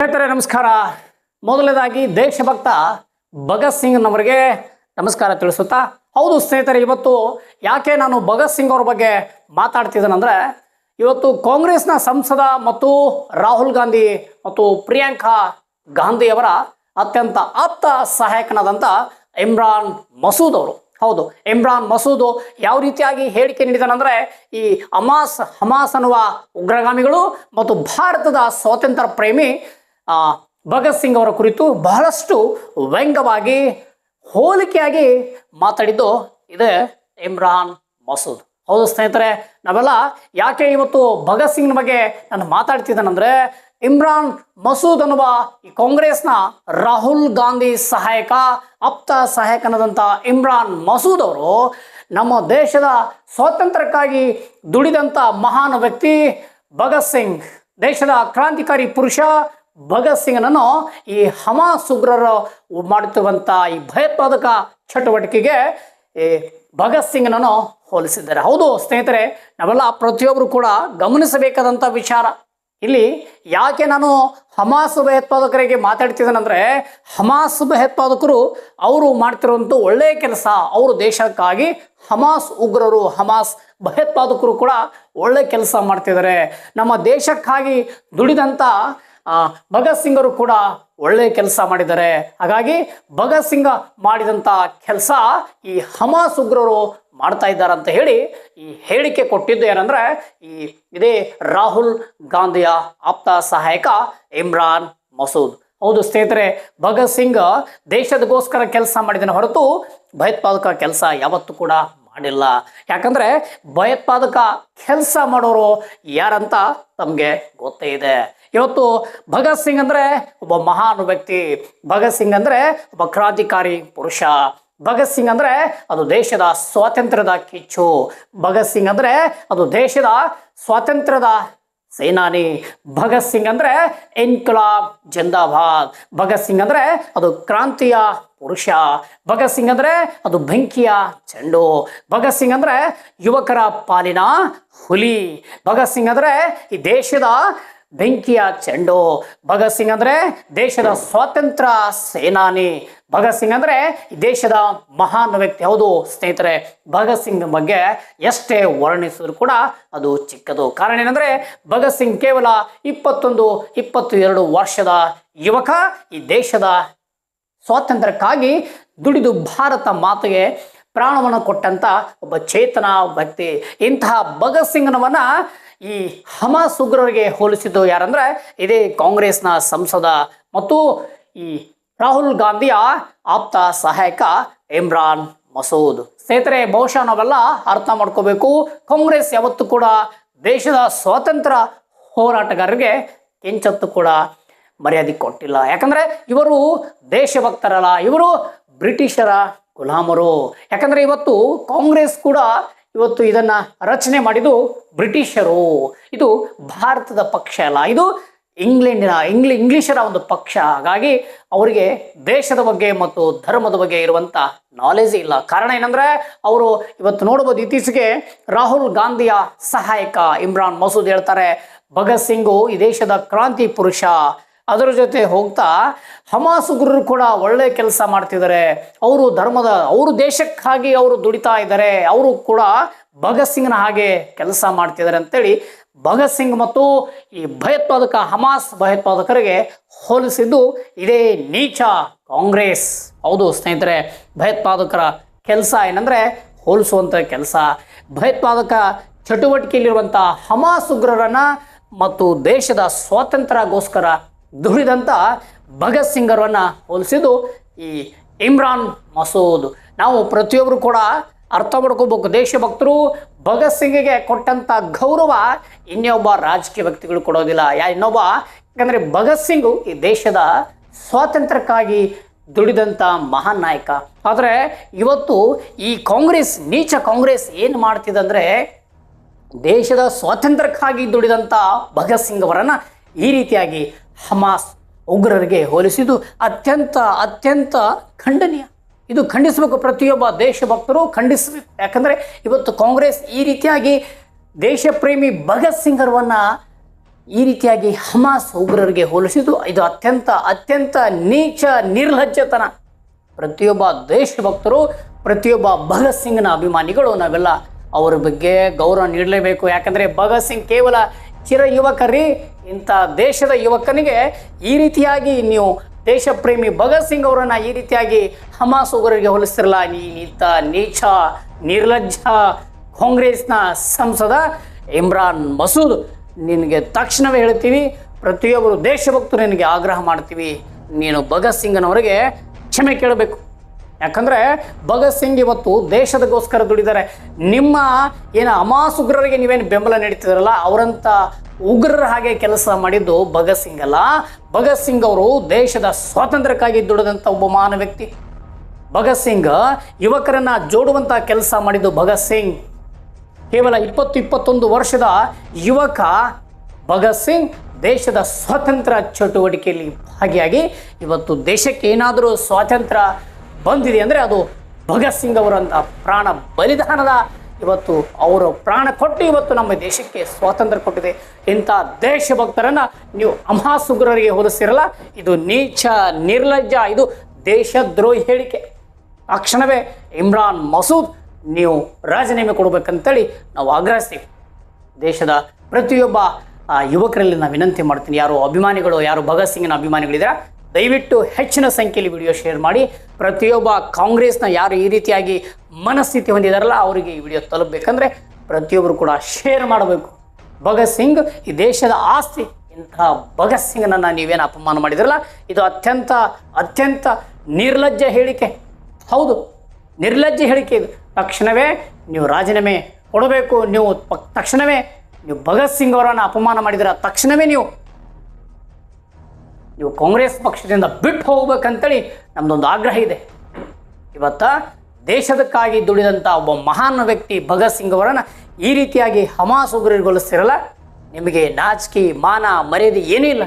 ಸ್ನೇಹಿತರೆ, ನಮಸ್ಕಾರ. ಮೊದಲನೇದಾಗಿ ದೇಶಭಕ್ತ ಭಗತ್ ಸಿಂಗ್ನವರಿಗೆ ನಮಸ್ಕಾರ ತಿಳಿಸುತ್ತಾ. ಹೌದು ಸ್ನೇಹಿತರೆ, ಇವತ್ತು ಯಾಕೆ ನಾನು ಭಗತ್ ಸಿಂಗ್ ಅವ್ರ ಬಗ್ಗೆ ಮಾತಾಡ್ತಿದ್ದೇನೆಂದ್ರೆ ಇವತ್ತು ಕಾಂಗ್ರೆಸ್ನ ಸಂಸದ ಮತ್ತು ರಾಹುಲ್ ಗಾಂಧಿ ಮತ್ತು ಪ್ರಿಯಾಂಕಾ ಗಾಂಧಿಯವರ ಅತ್ಯಂತ ಆಪ್ತ ಸಹಾಯಕನಾದಂಥ ಇಮ್ರಾನ್ ಮಸೂದ್ ಅವರು. ಹೌದು, ಇಮ್ರಾನ್ ಮಸೂದ್ ಯಾವ ರೀತಿಯಾಗಿ ಹೇಳಿಕೆ ನೀಡಿದನಂದರೆ ಈ ಅಮಾಸ್ ಹಮಾಸ್ ಅನ್ನುವ ಉಗ್ರಗಾಮಿಗಳು ಮತ್ತು ಭಾರತದ ಸ್ವಾತಂತ್ರ್ಯ ಪ್ರೇಮಿ ಭಗತ್ ಸಿಂಗ್ ಅವರ ಕುರಿತು ಬಹಳಷ್ಟು ವ್ಯಂಗವಾಗಿ ಹೋಲಿಕೆಯಾಗಿ ಮಾತಾಡಿದ್ದು ಇದೆ ಇಮ್ರಾನ್ ಮಸೂದ್. ಹೌದು ಸ್ನೇಹಿತರೆ, ನಾವೆಲ್ಲ ಯಾಕೆ ಇವತ್ತು ಭಗತ್ ಸಿಂಗ್ನ ಬಗ್ಗೆ ನಾನು ಮಾತಾಡ್ತಿದ್ದೇನೆಂದ್ರೆ, ಇಮ್ರಾನ್ ಮಸೂದ್ ಅನ್ನುವ ಈ ಕಾಂಗ್ರೆಸ್ನ ರಾಹುಲ್ ಗಾಂಧಿ ಸಹಾಯಕ, ಆಪ್ತ ಸಹಾಯಕನಾದಂಥ ಇಮ್ರಾನ್ ಮಸೂದ್ ಅವರು ನಮ್ಮ ದೇಶದ ಸ್ವಾತಂತ್ರ್ಯಕ್ಕಾಗಿ ದುಡಿದಂಥ ಮಹಾನ್ ವ್ಯಕ್ತಿ ಭಗತ್ ಸಿಂಗ್. ದೇಶದ ಕ್ರಾಂತಿಕಾರಿ ಪುರುಷ ಭಗತ್ ಸಿಂಗ್ನನ್ನು ಈ ಹಮಾಸ್ ಉಗ್ರರು ಮಾಡುತ್ತಿರುವಂಥ ಈ ಭಯೋತ್ಪಾದಕ ಚಟುವಟಿಕೆಗೆ ಈ ಭಗತ್ ಸಿಂಗ್ನನ್ನು ಹೋಲಿಸಿದ್ದಾರೆ. ಹೌದು, ಸ್ನೇಹಿತರೆ, ನಾವೆಲ್ಲ ಪ್ರತಿಯೊಬ್ಬರು ಕೂಡ ಗಮನಿಸಬೇಕಾದಂಥ ವಿಚಾರ. ಇಲ್ಲಿ ಯಾಕೆ ನಾನು ಹಮಾಸ್ ಭಯೋತ್ಪಾದಕರಿಗೆ ಮಾತಾಡ್ತಿದ್ದೇನೆಂದರೆ ಹಮಾಸ್ ಭಯೋತ್ಪಾದಕರು ಅವರು ಮಾಡ್ತಿರುವಂಥ ಒಳ್ಳೆಯ ಕೆಲಸ, ಅವರು ದೇಶಕ್ಕಾಗಿ ಹಮಾಸ್ ಉಗ್ರರು, ಹಮಾಸ್ ಭಯೋತ್ಪಾದಕರು ಕೂಡ ಒಳ್ಳೆಯ ಕೆಲಸ ಮಾಡ್ತಿದ್ದಾರೆ. ನಮ್ಮ ದೇಶಕ್ಕಾಗಿ ದುಡಿದಂಥ ಭಗತ್ ಸಿಂಗರು ಕೂಡ ಒಳ್ಳೆ ಕೆಲಸ ಮಾಡಿದ್ದಾರೆ. ಹಾಗಾಗಿ ಭಗತ್ ಸಿಂಗ ಮಾಡಿದಂಥ ಕೆಲಸ ಈ ಹಮಾಸ್ ಉಗ್ರರು ಮಾಡ್ತಾ ಇದ್ದಾರೆ ಅಂತ ಹೇಳಿ ಈ ಹೇಳಿಕೆ ಕೊಟ್ಟಿದ್ದು ಏನಂದ್ರೆ ಈ ಇದೇ ರಾಹುಲ್ ಗಾಂಧಿಯ ಆಪ್ತ ಸಹಾಯಕ ಇಮ್ರಾನ್ ಮಸೂದ್. ಹೌದು ಸ್ನೇಹಿತರೆ, ಭಗತ್ ಸಿಂಗ್ ದೇಶದಗೋಸ್ಕರ ಕೆಲಸ ಮಾಡಿದನ ಹೊರತು ಭಯೋತ್ಪಾದಕ ಕೆಲಸ ಯಾವತ್ತೂ ಕೂಡ ಮಾಡಿಲ್ಲ. ಯಾಕಂದ್ರೆ ಭಯೋತ್ಪಾದಕ ಕೆಲಸ ಮಾಡೋರು ಯಾರಂತ ತಮಗೆ ಗೊತ್ತೇ ಇದೆ. ಇವತ್ತು ಭಗತ್ ಸಿಂಗ್ ಅಂದ್ರೆ ಒಬ್ಬ ಮಹಾನ್ ವ್ಯಕ್ತಿ. ಭಗತ್ ಸಿಂಗ್ ಅಂದ್ರೆ ಒಬ್ಬ ಕ್ರಾಂತಿಕಾರಿ ಪುರುಷ. ಭಗತ್ ಸಿಂಗ್ ಅಂದ್ರೆ ಅದು ದೇಶದ ಸ್ವಾತಂತ್ರ್ಯದ ಕಿಚ್ಚು. ಭಗತ್ ಸಿಂಗ್ ಅಂದ್ರೆ ಅದು ದೇಶದ ಸ್ವಾತಂತ್ರ್ಯದ ಸೇನಾನಿ. ಭಗತ್ ಸಿಂಗ್ ಅಂದ್ರೆ ಇನ್ಕಲಾಬ್ ಜಿಂದಾಬಾದ್. ಭಗತ್ ಸಿಂಗ್ ಅಂದ್ರೆ ಅದು ಕ್ರಾಂತಿಯ ಪುರುಷ. ಭಗತ್ ಸಿಂಗ್ ಅಂದ್ರೆ ಅದು ಬೆಂಕಿಯ ಚೆಂಡು. ಭಗತ್ ಸಿಂಗ್ ಅಂದ್ರೆ ಯುವಕರ ಪಾಲಿನ ಹುಲಿ. ಭಗತ್ ಸಿಂಗ್ ಅಂದ್ರೆ ಈ ದೇಶದ ಬೆಂಕಿಯ ಚೆಂಡು. ಭಗತ್ ಸಿಂಗ್ ಅಂದ್ರೆ ದೇಶದ ಸ್ವಾತಂತ್ರ್ಯ ಸೇನಾನಿ. ಭಗತ್ ಸಿಂಗ್ ಅಂದ್ರೆ ದೇಶದ ಮಹಾನ್ ವ್ಯಕ್ತಿ. ಹೌದು ಸ್ನೇಹಿತರೆ, ಭಗತ್ ಸಿಂಗ್ ಬಗ್ಗೆ ಎಷ್ಟೇ ವರ್ಣಿಸಿದ್ರು ಕೂಡ ಅದು ಚಿಕ್ಕದು. ಕಾರಣ ಏನಂದ್ರೆ ಭಗತ್ ಸಿಂಗ್ ಕೇವಲ ಇಪ್ಪತ್ತೊಂದು ಇಪ್ಪತ್ತು ಎರಡು ವರ್ಷದ ಯುವಕ ಈ ದೇಶದ ಸ್ವಾತಂತ್ರ್ಯಕ್ಕಾಗಿ ದುಡಿದು ಭಾರತ ಮಾತೆಗೆ ಪ್ರಾಣವನ್ನು ಕೊಟ್ಟಂತ ಒಬ್ಬ ಚೇತನ ವ್ಯಕ್ತಿ. ಇಂತಹ ಭಗತ್ ಸಿಂಗ್ನವನ್ನ ಈ ಹಮಾಸ್ ಉಗ್ರರಿಗೆ ಹೋಲಿಸಿದ್ದು ಯಾರಂದ್ರೆ ಇದೇ ಕಾಂಗ್ರೆಸ್ನ ಸಂಸದ ಮತ್ತು ಈ ರಾಹುಲ್ ಗಾಂಧಿಯ ಆಪ್ತ ಸಹಾಯಕ ಇಮ್ರಾನ್ ಮಸೂದ್. ಸ್ನೇಹಿತರೆ, ಬಹುಶಃ ನಾವೆಲ್ಲ ಅರ್ಥ ಮಾಡ್ಕೋಬೇಕು. ಕಾಂಗ್ರೆಸ್ ಯಾವತ್ತೂ ಕೂಡ ದೇಶದ ಸ್ವಾತಂತ್ರ್ಯ ಹೋರಾಟಗಾರರಿಗೆ ಕೆಂಚತ್ತು ಕೂಡ ಮರ್ಯಾದೆ ಕೊಟ್ಟಿಲ್ಲ. ಯಾಕಂದ್ರೆ ಇವರು ದೇಶಭಕ್ತರಲ್ಲ, ಇವರು ಬ್ರಿಟಿಷರ ಗುಲಾಮರು. ಯಾಕಂದ್ರೆ ಇವತ್ತು ಕಾಂಗ್ರೆಸ್ ಕೂಡ ಇವತ್ತು ಇದನ್ನ ರಚನೆ ಮಾಡಿದ್ದು ಬ್ರಿಟಿಷರು. ಇದು ಭಾರತದ ಪಕ್ಷ ಅಲ್ಲ, ಇದು ಇಂಗ್ಲೆಂಡಿನ, ಇಂಗ್ಲಿ, ಇಂಗ್ಲಿಷರ ಒಂದು ಪಕ್ಷ. ಹಾಗಾಗಿ ಅವರಿಗೆ ದೇಶದ ಬಗ್ಗೆ ಮತ್ತು ಧರ್ಮದ ಬಗ್ಗೆ ಇರುವಂತ ನಾಲೆಜ್ ಇಲ್ಲ. ಕಾರಣ ಏನಂದ್ರೆ, ಅವರು ಇವತ್ತು ನೋಡಬಹುದು ಇತ್ತೀಚೆಗೆ ರಾಹುಲ್ ಗಾಂಧಿಯ ಸಹಾಯಕ ಇಮ್ರಾನ್ ಮಸೂದ್ ಹೇಳ್ತಾರೆ, ಭಗತ್ ಸಿಂಗು ಈ ದೇಶದ ಕ್ರಾಂತಿ ಪುರುಷ. ಅದರ ಜೊತೆ ಹೋಗ್ತಾ ಹಮಾಸ್ ಉಗ್ರರು ಕೂಡ ಒಳ್ಳೆ ಕೆಲಸ ಮಾಡ್ತಿದ್ದಾರೆ. ಅವರು ಧರ್ಮದ, ಅವರು ದೇಶಕ್ಕಾಗಿ ಅವರು ದುಡಿತಾ ಇದ್ದಾರೆ. ಅವರು ಕೂಡ ಭಗತ್ ಸಿಂಗ್ನ ಹಾಗೆ ಕೆಲಸ ಮಾಡ್ತಿದ್ದಾರೆ ಅಂತೇಳಿ ಭಗತ್ ಸಿಂಗ್ ಮತ್ತು ಈ ಭಯೋತ್ಪಾದಕ, ಹಮಾಸ್ ಭಯೋತ್ಪಾದಕರಿಗೆ ಹೋಲಿಸಿದ್ದು ಇದೇ ನೀಚ ಕಾಂಗ್ರೆಸ್. ಹೌದು ಸ್ನೇಹಿತರೆ, ಭಯೋತ್ಪಾದಕರ ಕೆಲಸ ಏನಂದ್ರೆ ಹೋಲಿಸುವಂಥ ಕೆಲಸ. ಭಯೋತ್ಪಾದಕ ಚಟುವಟಿಕೆಯಲ್ಲಿರುವಂಥ ಹಮಾಸ್ ಉಗ್ರರನ್ನು ಮತ್ತು ದೇಶದ ಸ್ವಾತಂತ್ರ್ಯಕ್ಕೋಸ್ಕರ ದುಡಿದಂಥ ಭಗತ್ ಸಿಂಗರನ್ನು ಹೋಲಿಸಿದ್ದು ಈ ಇಮ್ರಾನ್ ಮಸೂದ್. ನಾವು ಪ್ರತಿಯೊಬ್ಬರು ಕೂಡ ಅರ್ಥ ಮಾಡ್ಕೋಬೇಕು. ದೇಶಭಕ್ತರು ಭಗತ್ ಸಿಂಗ್ಗೆ ಕೊಟ್ಟಂತ ಗೌರವ ಇನ್ನೊಬ್ಬ ರಾಜಕೀಯ ವ್ಯಕ್ತಿಗಳು ಕೊಡೋದಿಲ್ಲ. ಯಾ, ಇನ್ನೊಬ್ಬ, ಯಾಕಂದರೆ ಭಗತ್ ಸಿಂಗ್ ಈ ದೇಶದ ಸ್ವಾತಂತ್ರ್ಯಕ್ಕಾಗಿ ದುಡಿದಂಥ ಮಹಾನ್ ನಾಯಕ. ಆದರೆ ಇವತ್ತು ಈ ಕಾಂಗ್ರೆಸ್, ನೀಚ ಕಾಂಗ್ರೆಸ್ ಏನು ಮಾಡ್ತಿದೆ ಅಂದರೆ ದೇಶದ ಸ್ವಾತಂತ್ರ್ಯಕ್ಕಾಗಿ ದುಡಿದಂಥ ಭಗತ್ ಸಿಂಗ್ ಅವರನ್ನು ಈ ರೀತಿಯಾಗಿ ಹಮಾಸ್ ಉಗ್ರರಿಗೆ ಹೋಲಿಸಿದ್ದು ಅತ್ಯಂತ ಅತ್ಯಂತ ಖಂಡನೀಯ. ಇದು ಖಂಡಿಸಬೇಕು ಪ್ರತಿಯೊಬ್ಬ ದೇಶಭಕ್ತರು ಖಂಡಿಸಬೇಕು. ಯಾಕಂದರೆ ಇವತ್ತು ಕಾಂಗ್ರೆಸ್ ಈ ರೀತಿಯಾಗಿ ದೇಶಪ್ರೇಮಿ ಭಗತ್ ಸಿಂಗ್ ಅವರನ್ನ ಈ ರೀತಿಯಾಗಿ ಹಮಾಸ್ ಉಗ್ರರಿಗೆ ಹೋಲಿಸಿದ್ದು, ಇದು ಅತ್ಯಂತ ಅತ್ಯಂತ ನೀಚ, ನಿರ್ಲಜ್ಜತನ. ಪ್ರತಿಯೊಬ್ಬ ದೇಶಭಕ್ತರು, ಪ್ರತಿಯೊಬ್ಬ ಭಗತ್ ಸಿಂಗ್ನ ಅಭಿಮಾನಿಗಳು, ನಾವೆಲ್ಲ ಅವರ ಬಗ್ಗೆ ಗೌರವ ನೀಡಲೇಬೇಕು. ಯಾಕಂದರೆ ಭಗತ್ ಸಿಂಗ್ ಕೇವಲ ಚಿರ ಯುವಕರಿ, ಇಂಥ ದೇಶದ ಯುವಕನಿಗೆ ಈ ರೀತಿಯಾಗಿ ನೀವು ದೇಶಪ್ರೇಮಿ ಭಗತ್ ಸಿಂಗ್ ಅವರನ್ನು ಈ ರೀತಿಯಾಗಿ ಹಮಾಸ್ ಉಗ್ರರಿಗೆ ಹೋಲಿಸ್ತಿರಲ್ಲ, ನೀ ಇಂಥ ನೀಚ, ನಿರ್ಲಜ್ಜ ಕಾಂಗ್ರೆಸ್ನ ಸಂಸದ ಇಮ್ರಾನ್ ಮಸೂದ್. ನಿನಗೆ ತಕ್ಷಣವೇ ಹೇಳ್ತೀವಿ, ಪ್ರತಿಯೊಬ್ಬರು ದೇಶಭಕ್ತರು ನಿನಗೆ ಆಗ್ರಹ ಮಾಡ್ತೀವಿ. ನೀನು ಭಗತ್ ಸಿಂಗ್ನವರಿಗೆ ಕ್ಷಮೆ ಕೇಳಬೇಕು. ಯಾಕಂದರೆ ಭಗತ್ ಸಿಂಗ್ ಇವತ್ತು ದೇಶದಗೋಸ್ಕರ ದುಡಿದಾರೆ. ನಿಮ್ಮ ಏನು ಅಮಾಸುಗ್ರರಿಗೆ ನೀವೇನು ಬೆಂಬಲ ನೀಡ್ತಿದ್ರಲ್ಲ ಅವರಂಥ ಉಗ್ರರ ಹಾಗೆ ಕೆಲಸ ಮಾಡಿದ್ದು ಭಗತ್ ಸಿಂಗ್ ಅಲ್ಲ. ಭಗತ್ ಸಿಂಗ್ ಅವರು ದೇಶದ ಸ್ವಾತಂತ್ರ್ಯಕ್ಕಾಗಿ ದುಡಿದಂಥ ಒಬ್ಬ ಮಹಾನ್ ವ್ಯಕ್ತಿ. ಭಗತ್ ಸಿಂಗ್ ಯುವಕರನ್ನ ಜೋಡುವಂಥ ಕೆಲಸ ಮಾಡಿದ್ದು ಭಗತ್ ಸಿಂಗ್. ಕೇವಲ ಇಪ್ಪತ್ತು ಇಪ್ಪತ್ತೊಂದು ವರ್ಷದ ಯುವಕ ಭಗತ್ ಸಿಂಗ್ ದೇಶದ ಸ್ವಾತಂತ್ರ್ಯ ಚಟುವಟಿಕೆಯಲ್ಲಿ ಭಾಗಿಯಾಗಿ ಇವತ್ತು ದೇಶಕ್ಕೆ ಏನಾದರೂ ಸ್ವಾತಂತ್ರ್ಯ ಬಂದಿದೆ ಅಂದರೆ ಅದು ಭಗತ್ ಸಿಂಗ್ ಅವರಂಥ ಪ್ರಾಣ ಬಲಿದಾನದ ಇವತ್ತು ಅವರು ಪ್ರಾಣ ಕೊಟ್ಟು ಇವತ್ತು ನಮ್ಮ ದೇಶಕ್ಕೆ ಸ್ವಾತಂತ್ರ್ಯ ಕೊಟ್ಟಿದೆ. ಇಂಥ ದೇಶಭಕ್ತರನ್ನು ನೀವು ಅಮಹಾಸುಗ್ರರಿಗೆ ಹೋಲಿಸಿರಲ್ಲ ಇದು ನೀಚ ನಿರ್ಲಜ್ಜ ಇದು ದೇಶದ್ರೋಹಿ ಹೇಳಿಕೆ. ತಕ್ಷಣವೇ ಇಮ್ರಾನ್ ಮಸೂದ್ ನೀವು ರಾಜೀನಾಮೆ ಕೊಡಬೇಕಂತೇಳಿ ನಾವು ಆಗ್ರಹಿಸ್ತೀವಿ. ದೇಶದ ಪ್ರತಿಯೊಬ್ಬ ಆ, ಯುವಕರಲ್ಲಿ ನಾನು ವಿನಂತಿ ಮಾಡ್ತೀನಿ ಯಾರು ಅಭಿಮಾನಿಗಳು ಯಾರು ಭಗತ್ ಸಿಂಗ್ನ ಅಭಿಮಾನಿಗಳಿದ್ದಾರೆ ದಯವಿಟ್ಟು ಹೆಚ್ಚಿನ ಸಂಖ್ಯೆಯಲ್ಲಿ ವಿಡಿಯೋ ಶೇರ್ ಮಾಡಿ. ಪ್ರತಿಯೊಬ್ಬ ಕಾಂಗ್ರೆಸ್ನ ಯಾರು ಈ ರೀತಿಯಾಗಿ ಮನಸ್ಥಿತಿ ಹೊಂದಿದಾರಲ್ಲ ಅವರಿಗೆ ಈ ವಿಡಿಯೋ ತಲುಪಬೇಕಂದ್ರೆ ಪ್ರತಿಯೊಬ್ಬರು ಕೂಡ ಶೇರ್ ಮಾಡಬೇಕು. ಭಗತ್ ಸಿಂಗ್, ಈ ದೇಶದ ಆಸ್ತಿ ಇಂತಹ ಭಗತ್ ಸಿಂಗ್ನನ್ನು ನೀವೇನು ಅಪಮಾನ ಮಾಡಿದ್ರಲ್ಲ, ಇದು ಅತ್ಯಂತ ಅತ್ಯಂತ ನಿರ್ಲಜ್ಜ ಹೇಳಿಕೆ. ಹೌದು, ನಿರ್ಲಜ್ಜ ಹೇಳಿಕೆ ಇದು. ತಕ್ಷಣವೇ ನೀವು ರಾಜೀನಾಮೆ ಕೊಡಬೇಕು, ನೀವು ತಕ್ಷಣವೇ ನೀವು ಭಗತ್ ಸಿಂಗ್ ಅವರನ್ನು ಅಪಮಾನ ಮಾಡಿದರ, ತಕ್ಷಣವೇ ನೀವು ನೀವು ಕಾಂಗ್ರೆಸ್ ಪಕ್ಷದಿಂದ ಬಿಟ್ಟು ಹೋಗ್ಬೇಕಂತೇಳಿ ನಮ್ಮದೊಂದು ಆಗ್ರಹ ಇದೆ. ಇವತ್ತ ದೇಶದಕ್ಕಾಗಿ ದುಡಿದಂಥ ಒಬ್ಬ ಮಹಾನ್ ವ್ಯಕ್ತಿ ಭಗತ್ ಸಿಂಗ್ ಅವರನ್ನು ಈ ರೀತಿಯಾಗಿ ಹಮಾಸ್ ಉಗ್ರಗೊಳಿಸ್ತಿರಲ್ಲ, ನಿಮಗೆ ನಾಚಿಕೆ ಮಾನ ಮರ್ಯಾದೆ ಏನೂ ಇಲ್ಲ.